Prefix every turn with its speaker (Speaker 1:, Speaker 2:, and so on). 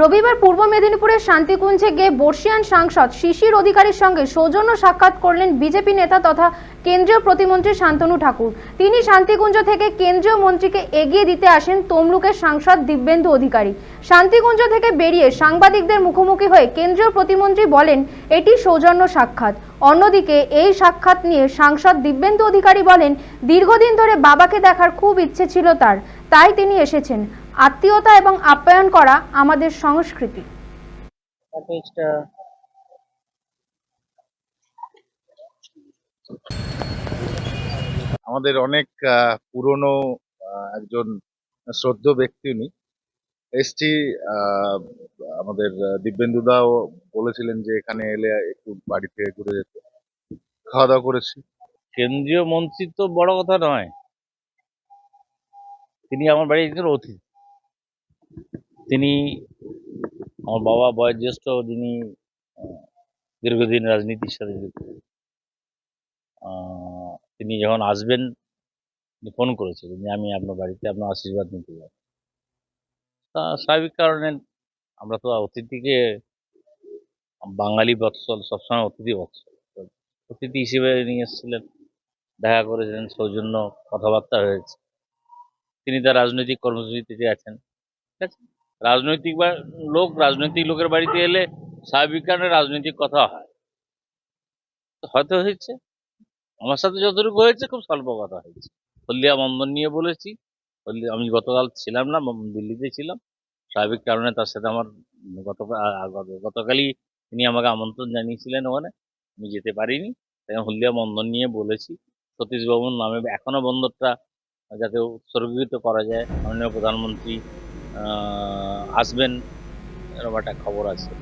Speaker 1: রবিবার পূর্ব মেদিনীপুরের শান্তিকুঞ্জে গিয়ে বর্ষিয়ান সাংসদ শিশির অধিকারীর সঙ্গে সৌজন্য সাক্ষাৎ করলেন বিজেপি নেতা তথা কেন্দ্রীয় প্রতিমন্ত্রী শান্তনু ঠাকুর। তিনি শান্তিকুঞ্জ থেকে কেন্দ্রীয় মন্ত্রীকে এগিয়ে দিতে আসেন তমলুকের সাংসদ দিব্যেন্দু অধিকারী। শান্তিকুঞ্জ থেকে বেরিয়ে সাংবাদিকদের মুখোমুখি হয়ে কেন্দ্রীয় প্রতিমন্ত্রী বলেন, এটি সৌজন্য সাক্ষাৎ। অন্যদিকে এই সাক্ষাৎ নিয়ে সাংসদ দিব্যেন্দু অধিকারী বলেন, দীর্ঘদিন ধরে বাবাকে দেখার খুব ইচ্ছে ছিল তার, তাই তিনি এসেছেন। আত্মীয়তা এবং আপ্যায়ন করা আমাদের সংস্কৃতি।
Speaker 2: আমাদের অনেক আহ, পুরনো একজন শ্রদ্ধ ব্যক্তি উনি। এসটি আমাদের দিব্যেন্দুদাও বলেছিলেন যে এখানে এলে একটু বাড়ি থেকে ঘুরে যেতে। খাওয়া দাওয়া করেছি।
Speaker 3: কেন্দ্রীয় মন্ত্রী তো বড় কথা নয়। তিনি আমার বাড়ির একজন অতিথি। তিনি আমার বাবা বয়োজ্যেষ্ঠ, যিনি দীর্ঘদিন রাজনীতির সাথে যুক্ত। তিনি যখন আসবেন ফোন করেছিলেন যে, আমি আপনার বাড়িতে আপনার আশীর্বাদ নিতে যাব। তা স্বাভাবিক কারণে আমরা তো অতিথিকে, বাঙালি বৎসল, সবসময় অতিথি বৎসল। অতিথি হিসেবে নিয়ে এসেছিলেন, দেখা করেছিলেন, সৌজন্য কথাবার্তা হয়েছে। তিনি তার রাজনৈতিক কর্মসূচিতে আছেন। রাজনৈতিক বা লোক, রাজনৈতিক লোকের বাড়িতে এলে স্বাভাবিক কারণে রাজনৈতিক কথা হয়। হয়তো হয়েছে। আমার সাথে যতটুকু হয়েছে, খুব স্বল্প কথা হয়েছে। হলদিয়া বন্ধন নিয়ে বলেছি। হলদিয়া আমি গতকাল ছিলাম না দিল্লিতে ছিলাম। স্বাভাবিক কারণে তার সাথে আমার গতকাল গতকালই তিনি আমাকে আমন্ত্রণ জানিয়েছিলেন ওখানে। আমি যেতে পারিনি। তাই হলদিয়া বন্দর নিয়ে বলেছি। সতীশবাবুর নামে এখনও বন্দরটা যাতে উৎসর্গীকৃত করা যায়। মাননীয় প্রধানমন্ত্রী আসবেন এরকম একটা খবর আছে।